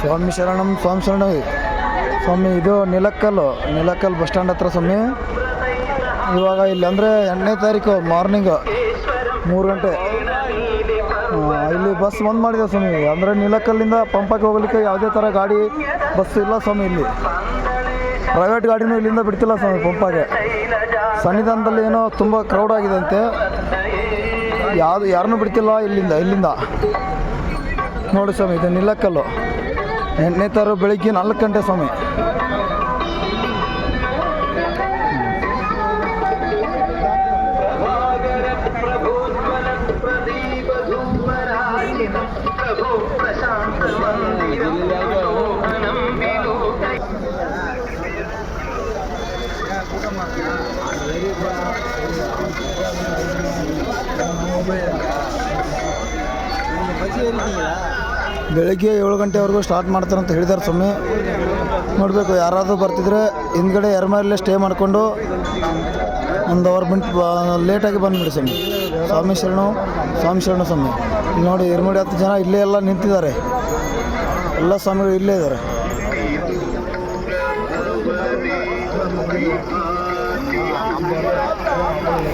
ಸ್ವಾಮಿ ಶರಣಂ, ಸ್ವಾಮಿ ಶರಣ. ಸ್ವಾಮಿ, ಇದು ನಿಲಕ್ಕಲ್ಲು, ನಿಲಕ್ಕಲ್ ಬಸ್ ಸ್ಟ್ಯಾಂಡ್ ಹತ್ರ ಸ್ವಾಮಿ. ಇವಾಗ ಇಲ್ಲಿ ಅಂದರೆ ಎಂಟನೇ ತಾರೀಕು ಮಾರ್ನಿಂಗು ಮೂರು ಗಂಟೆ. ಇಲ್ಲಿ ಬಸ್ ಬಂದ್ ಮಾಡಿದೆ ಸ್ವಾಮಿ. ಅಂದರೆ ನಿಲಕ್ಕಲ್ಲಿಂದ ಪಂಪಕ್ಕೆ ಹೋಗ್ಲಿಕ್ಕೆ ಯಾವುದೇ ಥರ ಗಾಡಿ, ಬಸ್ ಇಲ್ಲ ಸ್ವಾಮಿ ಇಲ್ಲಿ. ಪ್ರೈವೇಟ್ ಗಾಡಿನೂ ಇಲ್ಲಿಂದ ಬಿಡ್ತಿಲ್ಲ ಸ್ವಾಮಿ ಪಂಪಾಗೆ. ಸನ್ನಿಧಾನದಲ್ಲಿ ಏನೋ ತುಂಬ ಕ್ರೌಡ್ ಆಗಿದೆ ಅಂತೆ ಯಾವುದು, ಯಾರನ್ನೂ ಬಿಡ್ತಿಲ್ಲ ಇಲ್ಲಿಂದ ಇಲ್ಲಿಂದ. ನೋಡಿ ಸ್ವಾಮಿ, ಇದು ನಿಲ್ಲಕ್ಕಲ್ಲು ಎಂಟನೇ ತರ ಬೆಳಿಗ್ಗೆ ನಾಲ್ಕು ಗಂಟೆ ಸ್ವಾಮಿ. ಬೆಳಿಗ್ಗೆ ಏಳು ಗಂಟೆವರೆಗೂ ಸ್ಟಾರ್ಟ್ ಮಾಡ್ತಾರೆ ಅಂತ ಹೇಳಿದ್ದಾರೆ ಸ್ವಾಮಿ. ನೋಡಬೇಕು, ಯಾರಾದರೂ ಬರ್ತಿದ್ರೆ ಹಿಂದ್ಗಡೆ ಮೇಲೆ ಸ್ಟೇ ಮಾಡಿಕೊಂಡು ಒಂದು ಅವರ್ ಬಿಟ್ಟು ಲೇಟಾಗಿ ಬಂದುಬಿಡಿ ಸ್ವಾಮಿ. ಸ್ವಾಮಿ ಶರಣು ಸ್ವಾಮಿ ಶರಣು ಸ್ವಾಮಿ. ನೋಡಿ ಎರಮಡಿ ಹತ್ತು ಜನ ಇಲ್ಲೇ ಎಲ್ಲ ನಿಂತಿದ್ದಾರೆ. ಎಲ್ಲ ಸ್ವಾಮಿಗಳು ಇಲ್ಲೇ ಇದ್ದಾರೆ.